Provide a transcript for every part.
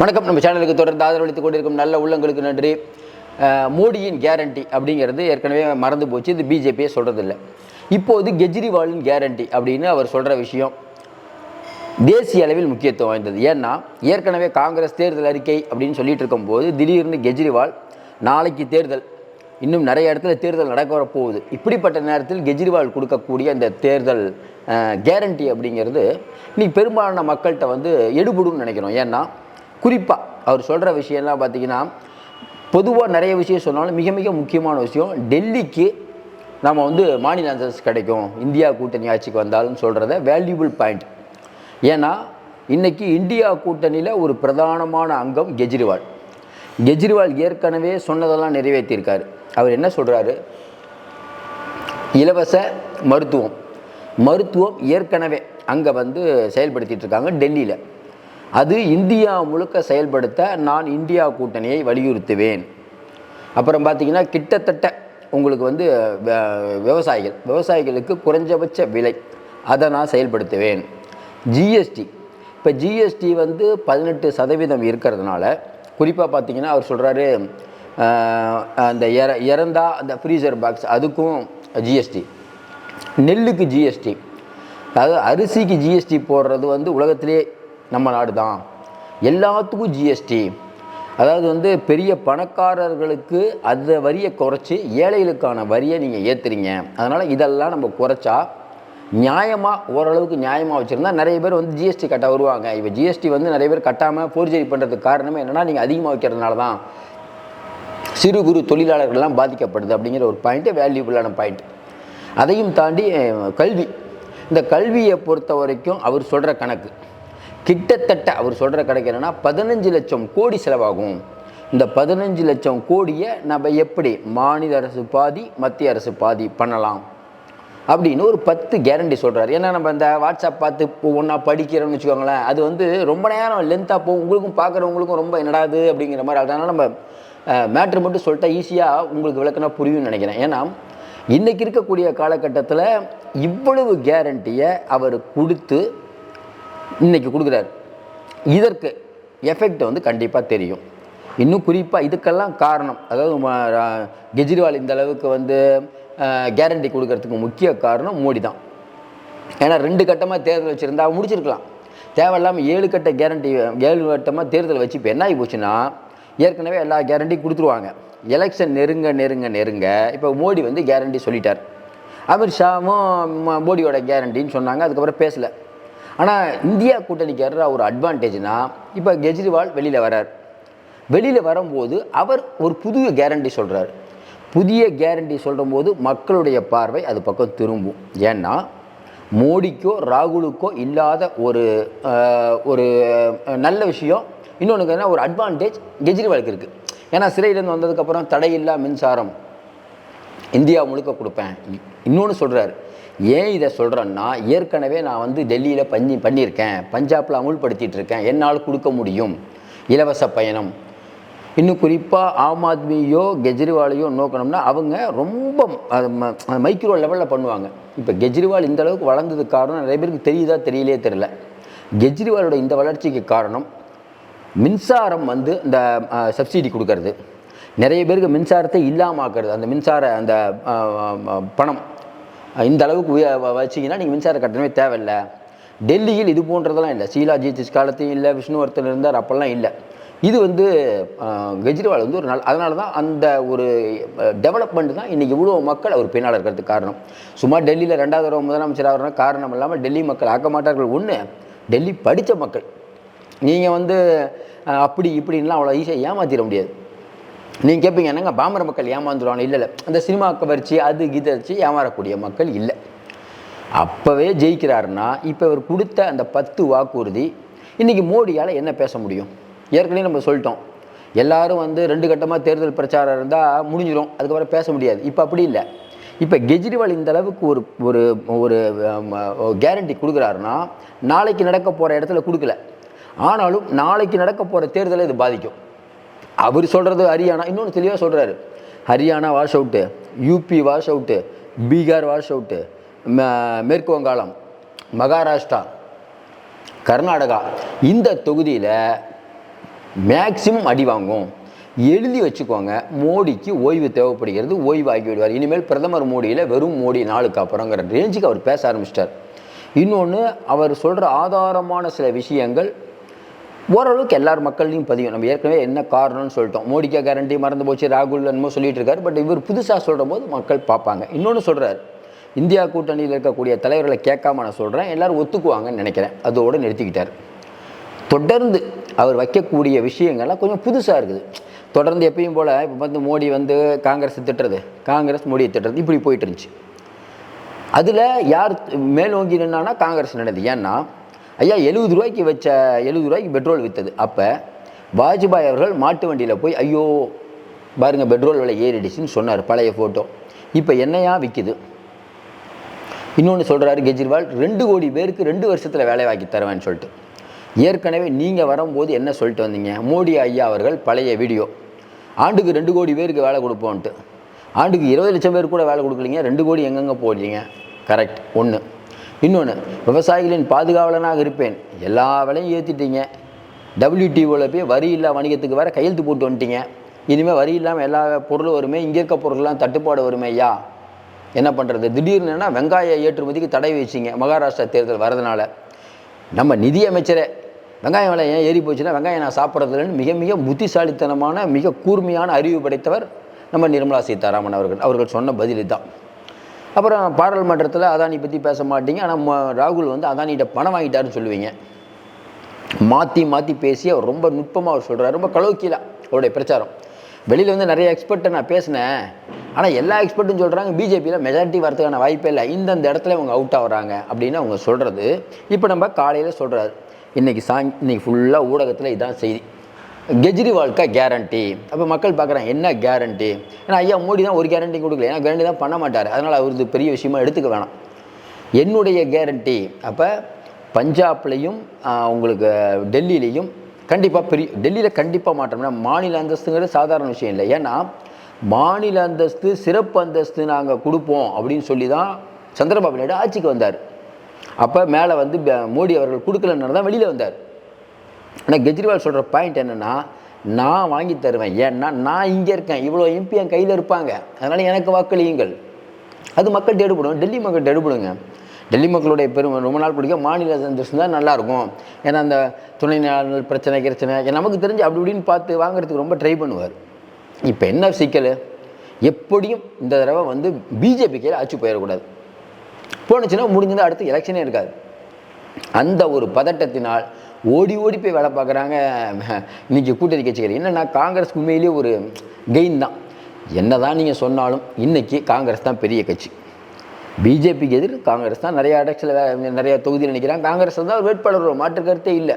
வணக்கம். நம்ம சேனலுக்கு தொடர்ந்து ஆதரவளித்துக் கொண்டிருக்கும் நல்ல உள்ளங்களுக்கு நன்றி. மோடியின் கேரண்டி அப்படிங்கிறது ஏற்கனவே மறந்து போச்சு. இது பிஜேபியே சொல்கிறதில்ல இப்போது கெஜ்ரிவாலின் கேரண்டி அப்படின்னு அவர் சொல்கிற விஷயம் தேசிய அளவில் முக்கியத்துவம் வாய்ந்தது. ஏன்னா ஏற்கனவே காங்கிரஸ் தேர்தல் அறிக்கை அப்படின்னு சொல்லிட்டு இருக்கும்போது திடீர்னு கெஜ்ரிவால் நாளைக்கு தேர்தல் இன்னும் நிறைய இடத்துல தேர்தல் நடக்க வர போகுது இப்படிப்பட்ட நேரத்தில் கெஜ்ரிவால் கொடுக்கக்கூடிய அந்த தேர்தல் கேரண்டி அப்படிங்கிறது இன்னைக்கு பெரும்பாலான மக்கள்கிட்ட வந்து எடுபடும்னு நினைக்கிறோம். ஏன்னா குறிப்பாக அவர் சொல்கிற விஷயம்லாம் பார்த்தீங்கன்னா பொதுவாக நிறைய விஷயம் சொன்னாலும் மிக மிக முக்கியமான விஷயம் டெல்லிக்கு நம்ம வந்து மாநில அந்தஸ்து கிடைக்கும். இந்தியா கூட்டணி ஆட்சிக்கு வந்தாலும் சொல்கிறத வேல்யூபிள் பாயிண்ட் ஏன்னா இன்றைக்கி இந்தியா கூட்டணியில் ஒரு பிரதானமான அங்கம் கெஜ்ரிவால். கெஜ்ரிவால் ஏற்கனவே சொன்னதெல்லாம் நிறைவேற்றியிருக்காரு. அவர் என்ன சொல்கிறாரு இலவச மருத்துவம். மருத்துவம் ஏற்கனவே அங்கே வந்து செயல்படுத்திகிட்டு இருக்காங்க டெல்லியில். அது இந்தியா முழுக்க செயல்படுத்த நான் இந்தியா கூட்டணியை வலியுறுத்துவேன். அப்புறம் பார்த்தீங்கன்னா கிட்டத்தட்ட உங்களுக்கு வந்து விவசாயிகள் விவசாயிகளுக்கு குறைஞ்சபட்ச விலை. அதை நான் செயல்படுத்துவேன். ஜிஎஸ்டி இப்போ ஜிஎஸ்டி வந்து பதினெட்டு சதவீதம் இருக்கிறதுனால குறிப்பாக பார்த்தீங்கன்னா அவர் சொல்கிறாரு அந்த இற இறந்தா அந்த ஃப்ரீசர் பாக்ஸ் அதுக்கும் ஜிஎஸ்டி நெல்லுக்கு ஜிஎஸ்டி அதாவது அரிசிக்கு ஜிஎஸ்டி போடுறது வந்து உலகத்திலே நம்ம நாடு தான். எல்லாத்துக்கும் ஜிஎஸ்டி அதாவது வந்து பெரிய பணக்காரர்களுக்கு அந்த வரியை குறைச்சி ஏழைகளுக்கான வரியை நீங்கள் ஏற்றுறீங்க அதனால் இதெல்லாம் நம்ம குறைச்சா நியாயமாக ஓரளவுக்கு நியாயமாக வச்சுருந்தா நிறைய பேர் வந்து ஜிஎஸ்டி கட்ட வருவாங்க. இப்போ ஜிஎஸ்டி வந்து நிறைய பேர் கட்டாமல் ஃபோர்ஜரி பண்ணுறதுக்கு காரணமே என்னென்னா நீங்கள் அதிகமாக வைக்கிறதுனால தான் சிறு குறு தொழிலாளர்கள்லாம் பாதிக்கப்படுது அப்படிங்கிற ஒரு பாயிண்ட்டு வேல்யூபிளான பாயிண்ட் அதையும் தாண்டி கல்வி. இந்த கல்வியை பொறுத்த வரைக்கும் அவர் சொல்கிற கணக்கு. கிட்டத்தட்ட அவர் சொல்கிற கணக்கு என்னென்னா பதினஞ்சு லட்சம் கோடி செலவாகும். இந்த பதினஞ்சு லட்சம் கோடியை நம்ம எப்படி மாநில அரசு பாதி மத்திய அரசு பாதி பண்ணலாம்? அப்படின்னு ஒரு பத்து கேரண்டி சொல்கிறார் ஏன்னா நம்ம இந்த வாட்ஸ்அப் பார்த்து இப்போ ஒன்றா படிக்கிறோம்னு வச்சுக்கோங்களேன் அது வந்து ரொம்ப நேரம் லென்த்தாக போகும் உங்களுக்கும் பார்க்குறவங்களுக்கும் ரொம்ப என்னடாது அப்படிங்கிற மாதிரி. அதனால் நம்ம மேட்ரு மட்டும் சொல்லிட்டா ஈஸியாக உங்களுக்கு விளக்குனா புரியும்னு நினைக்கிறேன். ஏன்னா இன்றைக்கி இருக்கக்கூடிய காலகட்டத்தில் இவ்வளவு கேரண்டியை அவர் கொடுத்து இன்னைக்கு கொடுக்குறாரு. இதற்கு எஃபெக்ட் வந்து கண்டிப்பாக தெரியும். இன்னும் குறிப்பாக இதுக்கெல்லாம் காரணம் அதாவது கெஜ்ரிவால் இந்த அளவுக்கு வந்து கேரண்டி கொடுக்கறதுக்கு முக்கிய காரணம் மோடி தான். ஏன்னா ரெண்டு கட்டமாக தேர்தல் வச்சுருந்தா முடிச்சிருக்கலாம். தேவையில்லாமல் ஏழு கட்ட கேரண்டி ஏழு கட்டமாக தேர்தல் வச்சு இப்போ என்ன ஆகி போச்சுன்னா ஏற்கனவே எல்லா கேரண்டியும் கொடுத்துருவாங்க. எலெக்ஷன் நெருங்க நெருங்க நெருங்க இப்போ மோடி வந்து கேரண்டி சொல்லிட்டார். அமித்ஷாவும் மோடியோட கேரண்டின்னு சொன்னாங்க அதுக்கப்புறம் பேசலை. ஆனால் இந்தியா கூட்டணிக்காரர் ஒரு அட்வான்டேஜ்னா இப்போ கெஜ்ரிவால் வெளியில் வரார் வெளியில் வரும்போது அவர் ஒரு புதிய கேரண்டி சொல்கிறார் புதிய கேரண்டி சொல்லும்போது மக்களுடைய பார்வை அது பக்கம் திரும்பும். ஏன்னா மோடிக்கோ ராகுலுக்கோ இல்லாத ஒரு ஒரு நல்ல விஷயம். இன்னொன்று என்ன ஒரு அட்வான்டேஜ் கெஜ்ரிவாலுக்கு இருக்குது ஏன்னா சிறையிலேருந்து வந்ததுக்கப்புறம் தடையில்லா மின்சாரம் இந்தியா முழுக்க கொடுப்பேன். இன்னொன்று சொல்கிறார் ஏன் இதை சொல்கிறேன்னா ஏற்கனவே நான் வந்து டெல்லியில் பண்ணி பண்ணியிருக்கேன். பஞ்சாபில் அமுல்படுத்திகிட்டு இருக்கேன் என்னால் கொடுக்க முடியும். இலவச பயணம். இன்னும் குறிப்பாக ஆம் ஆத்மியோ கெஜ்ரிவாலையோ நோக்கணும்னா அவங்க ரொம்ப அது ம- மைக்ரோ லெவலில் பண்ணுவாங்க. இப்போ கெஜ்ரிவால் இந்த அளவுக்கு வளர்ந்ததுக்கு காரணம் நிறைய பேருக்கு தெரியுதா தெரியலே. தெரில கெஜ்ரிவாலோட இந்த வளர்ச்சிக்கு காரணம் மின்சாரம் வந்து இந்த சப்சிடி கொடுக்கறது. நிறைய பேருக்கு மின்சாரத்தை இல்லாமல் ஆக்குறது. அந்த மின்சார அந்த பணம். இந்த அளவுக்கு உய வ- நீங்கள் மின்சார கட்டணமே தேவையில்லை. டெல்லியில் இது போன்றதெல்லாம் இல்லை. ஷீலா ஜித்திஸ் காலத்தையும் இல்லை. விஷ்ணுவர்த்தன் இருந்தார் அப்போல்லாம் இல்லை. இது வந்து கெஜ்ரிவால் வந்து ஒரு நாள் அதனால தான் அந்த ஒரு டெவலப்மெண்ட் தான் இன்றைக்கி இவ்வளோ மக்கள் அவர் பின்னால் இருக்கிறதுக்கு காரணம். சும்மா டெல்லியில் ரெண்டாவது தடவை முதலமைச்சர் ஆகிறனா காரணம் இல்லாமல் டெல்லி மக்கள் ஆக்க மாட்டார்கள். ஒன்று டெல்லி படித்த மக்கள். நீங்கள் வந்து அப்படி இப்படின்லாம் அவ்வளோ ஈஸியாக ஏமாற்றிட முடியாது. நீங்கள் கேட்பீங்க என்னங்க பாமர மக்கள் ஏமாந்துருவாங்க? இல்லை இல்லை. அந்த சினிமா கவர்ச்சி அது கீத வச்சு ஏமாறக்கூடிய மக்கள் இல்லை. அப்போவே ஜெயிக்கிறாருன்னா இப்போ இவர் கொடுத்த அந்த பத்து வாக்குறுதி இன்றைக்கி மோடியால் என்ன பேச முடியும்? ஏற்கனவே நம்ம சொல்லிட்டோம். எல்லாரும் வந்து ரெண்டு கட்டமாக தேர்தல் பிரச்சாரம் இருந்தால் முடிஞ்சிடும் அதுக்கப்புறம் பேச முடியாது. இப்போ அப்படி இல்லை. இப்போ கெஜ்ரிவால் இந்த அளவுக்கு ஒரு ஒரு ஒரு கேரண்டி கொடுக்குறாருன்னா நாளைக்கு நடக்க போகிற இடத்துல கொடுக்கல. ஆனாலும் நாளைக்கு நடக்க போகிற தேர்தலை இது பாதிக்கும். அவர் சொல்கிறது ஹரியானா இன்னொன்று தெளிவாக சொல்கிறாரு Haryana wash out UP wash out Bihar wash out மேற்கு வங்காளம் மகாராஷ்டிரா கர்நாடகா இந்த தொகுதியில் மேக்சிமம் அடி வாங்கும். எழுதி வச்சுக்கோங்க மோடிக்கு ஓய்வு தேவைப்படுகிறது ஓய்வு ஆகி விடுவார். இனிமேல் பிரதமர் மோடியில் வெறும் மோடி நாளுக்கு அப்புறங்கிற ரேஞ்சுக்கு அவர் பேச ஆரம்பிச்சிட்டார். இன்னொன்று அவர் சொல்கிற ஆதாரமான சில விஷயங்கள் ஓரளவுக்கு எல்லார் மக்கள்லையும் பதியும். நம்ம ஏற்கனவே என்ன காரணம்னு சொல்லிட்டோம். மோடிக்கா கேரண்டி மறந்து போச்சு ராகுல் என்னமோ சொல்லிட்டு இருக்காரு. பட் இவர் புதுசாக சொல்கிற போது மக்கள் பார்ப்பாங்க. இன்னொன்று சொல்கிறார் இந்தியா கூட்டணியில் இருக்கக்கூடிய தலைவர்களை கேட்காம நான் சொல்கிறேன் எல்லோரும் ஒத்துக்குவாங்கன்னு நினைக்கிறேன். அதோடு நிறுத்திக்கிட்டார். தொடர்ந்து அவர் வைக்கக்கூடிய விஷயங்கள்லாம் கொஞ்சம் புதுசாக இருக்குது. தொடர்ந்து எப்பயும் போல் இப்போ வந்து மோடி வந்து காங்கிரஸ் திட்டுறது காங்கிரஸ் மோடியை திட்டுறது இப்படி போயிட்டு இருந்துச்சு. அதில் யார் மேலோங்கி நின்னான்னா காங்கிரஸ் நடந்தது ஏன்னா ஐயா எழுபது ரூபாய்க்கு வச்ச எழுபது ரூபாய்க்கு பெட்ரோல் விற்றது அப்போ வாஜ்பாய் அவர்கள் மாட்டு வண்டியில் போய் ஐயோ பாருங்க பெட்ரோல் விலை ஏறிடுச்சுன்னு சொன்னார் பழைய ஃபோட்டோ இப்போ என்னையா விற்கிது இன்னொன்று சொல்கிறாரு கெஜ்ரிவால் ரெண்டு கோடி பேருக்கு ரெண்டு வருஷத்தில் வேலை வாங்கி தருவேன்னு சொல்லிட்டு. ஏற்கனவே நீங்கள் வரும்போது என்ன சொல்லிட்டு வந்தீங்க? மோடி ஐயா அவர்கள் பழைய வீடியோ. ஆண்டுக்கு ரெண்டு கோடி பேருக்கு வேலை கொடுப்போன்ட்டு. ஆண்டுக்கு இருபது லட்சம் பேருக்கு கூட வேலை கொடுக்கலீங்க ரெண்டு கோடி எங்கெங்கே போடுறீங்க கரெக்ட் ஒன்று இன்னொன்று விவசாயிகளின் பாதுகாவலனாக இருப்பேன். எல்லா விலையும் ஏற்றிட்டீங்க டபிள்யூடிஓவில் போய் வரி இல்லா வணிகத்துக்கு வேறு கையெழுத்து போட்டு வந்துட்டீங்க. இனிமேல் வரி இல்லாமல் எல்லா பொருளும் வருமே இங்கே இருக்க பொருள்லாம் தட்டுப்பாடு வருமே ஐயா? என்ன பண்ணுறது திடீர்னுனா வெங்காய ஏற்றுமதிக்கு தடை வச்சிங்க மகாராஷ்டிரா தேர்தல் வரதுனால. நம்ம நிதியமைச்சரே வெங்காயம் விலை ஏன் ஏறி போச்சுன்னா வெங்காயம் நான் சாப்பிட்றதுலன்னு மிக மிக புத்திசாலித்தனமான மிக கூர்மையான அறிவு படைத்தவர் நம்ம நிர்மலா சீதாராமன் அவர்கள். அவர்கள் சொன்ன பதில் தான் அப்புறம் பாராளுமன்றத்தில் அதானி பற்றி பேச மாட்டீங்க. ஆனால் ராகுல் வந்து அதானிகிட்ட பணம் வாங்கிட்டாருன்னு சொல்லுவீங்க. மாற்றி மாற்றி பேசி அவர் ரொம்ப நுட்பமாக அவர் சொல்கிறார் ரொம்ப கலோக்கியலாக அவருடைய பிரச்சாரம். வெளியில் வந்து நிறைய எக்ஸ்பர்ட்டை நான் பேசினேன். ஆனால் எல்லா எக்ஸ்பர்ட்டும் சொல்கிறாங்க பிஜேபியில் மெஜாரிட்டி வரதுக்கான வாய்ப்பே இல்லை. இந்தந்த இடத்துல அவங்க அவுட் ஆகுறாங்க அப்படின்னு அவங்க சொல்கிறது இப்போ நம்ம காலையில் சொல்கிறாரு இன்றைக்கி சாங் இன்றைக்கி ஃபுல்லாக ஊடகத்தில் இதான் செய்தி. கெஜ்ரிவால்க்கா கேரண்டி அப்போ மக்கள் பார்க்குறாங்க என்ன கேரண்டி ஏன்னா ஐயா மோடி தான் ஒரு கேரண்டி கொடுக்கல. ஏன்னா கேரண்டி தான் பண்ண மாட்டார். அதனால் அவருக்கு பெரிய விஷயமா எடுத்துக்க வேணாம். என்னுடைய கேரண்டி அப்போ பஞ்சாப்லேயும் உங்களுக்கு டெல்லியிலையும் கண்டிப்பாக பெரிய டெல்லியில் கண்டிப்பாக மாற்றோம்னா மாநில அந்தஸ்துங்கிறது சாதாரண விஷயம் இல்லை. ஏன்னா மாநில அந்தஸ்து சிறப்பு அந்தஸ்து நாங்கள் கொடுப்போம் அப்படின்னு சொல்லி தான் சந்திரபாபு நாயுடு ஆட்சிக்கு வந்தார். அப்போ மேலே வந்து மோடி அவர்கள் கொடுக்கலன்னு தான் வெளியில் வந்தார். ஆனால் கெஜ்ரிவால் சொல்கிற பாயிண்ட் என்னென்னா நான் வாங்கி தருவேன். ஏன்னா நான் இங்கே இருக்கேன். இவ்வளோ எம்பி என் கையில் இருப்பாங்க. அதனால் எனக்கு வாக்களியுங்கள். அது மக்கள் எடுபடும் டெல்லி மக்கள் எடுபடுங்க டெல்லி மக்களுடைய பெருமை ரொம்ப நாள் பிடிக்கும். மாநில அந்தஸ்து தான் நல்லாயிருக்கும். ஏன்னா அந்த துணை நிலையாளர்கள் பிரச்சனை பிரச்சனை நமக்கு தெரிஞ்சு அப்படி இப்படின்னு பார்த்து வாங்குறதுக்கு ரொம்ப ட்ரை பண்ணுவார். இப்போ என்ன சிக்கல்? எப்படியும் இந்த தடவை வந்து பிஜேபி கையில் ஆட்சி போயிடக்கூடாது. போணுச்சுன்னா முடிஞ்சது அடுத்து எலெக்ஷனே இருக்காது. அந்த ஒரு பதட்டத்தினால் ஓடி ஓடி போய் வேலை பார்க்குறாங்க. இன்றைக்கி கூட்டணி கட்சிகள். என்னன்னா காங்கிரஸ் உண்மையிலேயே ஒரு கெயின் தான். என்னதான் நீங்கள் சொன்னாலும் இன்றைக்கி காங்கிரஸ் தான் பெரிய கட்சி. பிஜேபிக்கு எதிர் காங்கிரஸ் தான் நிறையா இடத்துல நிறைய தொகுதியில் நினைக்கிறாங்க. காங்கிரஸ் தான் வேட்பாளர் மாற்று கருத்தே இல்லை.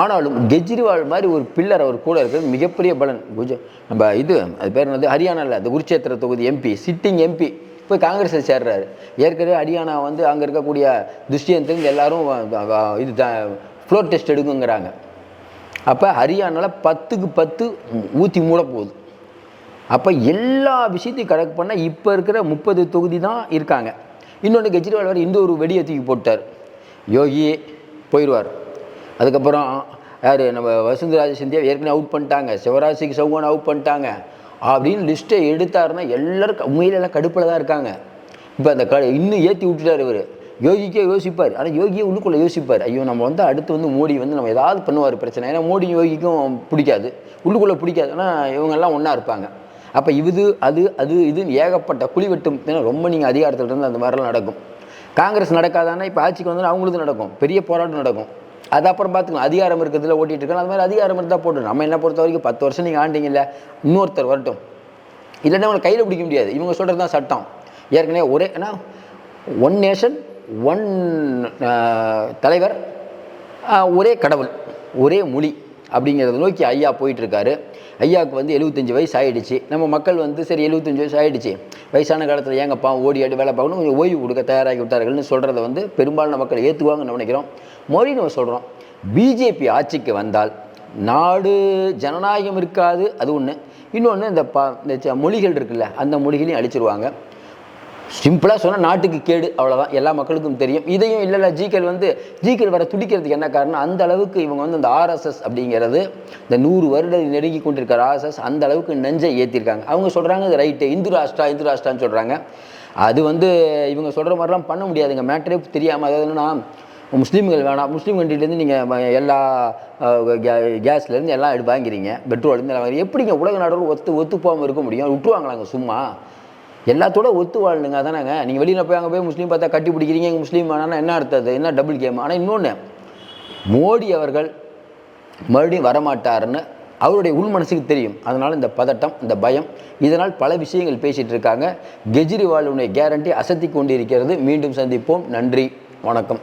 ஆனாலும் கெஜ்ரிவால் மாதிரி ஒரு பில்லர் அவர் கூட இருக்கிறது மிகப்பெரிய பலன். குஜ நம்ம இது அது பேர் என்னது? ஹரியானாவில் அந்த குருச்சேத்திர தொகுதி எம்பி சிட்டிங் எம்பி போய் காங்கிரஸில் சேர்றாரு. ஏற்கனவே ஹரியானா வந்து அங்கே இருக்கக்கூடிய துஷ்யந்திலிருந்து எல்லாரும் இது ஃப்ளோர் டெஸ்ட் எடுக்குங்கிறாங்க. அப்போ ஹரியானாவில் பத்துக்கு பத்து ஊற்றி மூட போகுது. அப்போ எல்லா விஷயத்தையும் கணக்கு பண்ணால் இப்போ இருக்கிற முப்பது தொகுதி தான் இருக்காங்க. இன்னொன்று கெஜ்ரிவால் வேறு இந்த ஒரு வெடியை தூக்கி போட்டார். யோகி போயிடுவார் அதுக்கப்புறம் யார்? நம்ம வசுந்தராஜ சிந்தியா ஏற்கனவே அவுட் பண்ணிட்டாங்க. சிவராசிக்கு சௌகான் அவுட் பண்ணிட்டாங்க. அப்படின்னு லிஸ்ட்டை எடுத்தாருன்னா எல்லாரும் உண்மையிலெல்லாம் கடுப்பில் தான் இருக்காங்க. இப்போ அந்த க இன்னும் ஏற்றி விட்டுட்டார் இவர். யோகிக்கே யோசிப்பார். ஆனால் யோகியே உள்ளுக்குள்ளே யோசிப்பார். ஐயோ நம்ம வந்து அடுத்து வந்து மோடி வந்து நம்ம ஏதாவது பண்ணுவார் பிரச்சனை. ஏன்னா மோடி யோகிக்கும் பிடிக்காது. உள்ளுக்குள்ளே பிடிக்காது. ஆனால் இவங்கெல்லாம் ஒன்றா இருப்பாங்க. அப்போ இது அது அது இதுன்னு ஏகப்பட்ட குழி வெட்டும். ஏன்னா ரொம்ப நீங்கள் அதிகாரத்தில் இருந்து அந்த மாதிரிலாம் நடக்கும். காங்கிரஸ் நடக்காதானா? இப்போ ஆட்சிக்கு வந்து அவங்களுக்கு நடக்கும். பெரிய போராட்டம் நடக்கும். அது அப்புறம் பார்த்துக்கலாம் அதிகாரம் இருக்கிறதுல ஓட்டிகிட்டு இருக்கணும் அது மாதிரி அதிகாரம் இருந்தால் போட்டு. நம்ம என்ன பொறுத்த வரைக்கும் பத்து வருஷம் நீங்கள் ஆண்டிங்கல்ல இன்னொருத்தர் வரட்டும். இல்லைன்னா அவங்களை கையில் பிடிக்க முடியாது. இவங்க சொல்கிறது தான் சட்டம். ஏற்கனவே ஒரே ஏன்னா ஒன் நேஷன் ஒன் தலைவர் ஒரே கடவுள் ஒரே மொழி அப்படிங்கிறத நோக்கி ஐயா போயிட்டுருக்காரு. ஐயாவுக்கு வந்து எழுபத்தஞ்சு வயசு ஆகிடுச்சு நம்ம மக்கள் வந்து சரி எழுபத்தஞ்சு வயசு ஆகிடுச்சு வயசான காலத்தில் ஏங்கப்பா ஓடி ஆடி வேலை பார்க்கணும் கொஞ்சம் ஓய்வு கொடுக்க தயாராகி விட்டார்கள்னு சொல்கிறத வந்து பெரும்பாலான மக்கள் ஏற்றுவாங்கன்னு நினைக்கிறோம். மொழி நம்ம சொல்கிறோம் பிஜேபி ஆட்சிக்கு வந்தால் நாடு ஜனநாயகம் இருக்காது அது ஒன்று இன்னொன்று இந்த ப இந்த ச- மொழிகள் இருக்குல்ல அந்த மொழிகளையும் அழிச்சிருவாங்க. சிம்பிளாக சொன்னால் நாட்டுக்கு கேடு அவ்வளோதான் எல்லா மக்களுக்கும் தெரியும். இதையும் இல்லை இல்லை ஜிகேல் வந்து ஜிகேல் வர துடிக்கிறதுக்கு என்ன காரணம்? அந்த அளவுக்கு இவங்க வந்து அந்த ஆர்எஸ்எஸ் அப்படிங்கிறது இந்த நூறு வருட நெருங்கி கொண்டிருக்கிற ஆர்எஸ்எஸ் அந்த அளவுக்கு நெஞ்சை ஏற்றிருக்காங்க அவங்க சொல்கிறாங்க இது ரைட்டு இந்து ராஷ்டிரா இந்து ராஷ்டிரான்னு சொல்கிறாங்க அது வந்து இவங்க சொல்கிற மாதிரிலாம் பண்ண முடியாதுங்க. மேட்டரே தெரியாமல் அதாவது என்னன்னா முஸ்லீம்கள் வேணாம். முஸ்லீம் கண்ட்ரிலேருந்து நீங்கள் எல்லா கேஸ்லேருந்து எல்லாம் எடுத்து வாங்கிறீங்க பெட்ரோல்லேருந்து எல்லாம் வாங்குறீங்க. எப்படிங்க உலக நாடுகள் ஒத்து ஒத்து போகாமல் இருக்க முடியும்? விட்டுருவாங்களாங்க சும்மா. எல்லாத்தோட ஒத்து வாழணுங்க அதானேங்க? நீங்கள் வெளியில் போய் அங்கே போய் முஸ்லீம் பார்த்தா கட்டி பிடிக்கிறீங்க எங்கள் முஸ்லீம் ஆனால் என்ன அர்த்தம் என்ன டபுள் கேம் ஆனால் இன்னொன்று மோடி அவர்கள் மறுபடியும் வரமாட்டாருன்னு அவருடைய உள் மனசுக்கு தெரியும். அதனால் இந்த பதட்டம் இந்த பயம் இதனால் பல விஷயங்கள் பேசிகிட்டு இருக்காங்க. கெஜ்ரிவாலுடைய கேரண்டி அசத்தி கொண்டிருக்கிறது. மீண்டும் சந்திப்போம். நன்றி. வணக்கம்.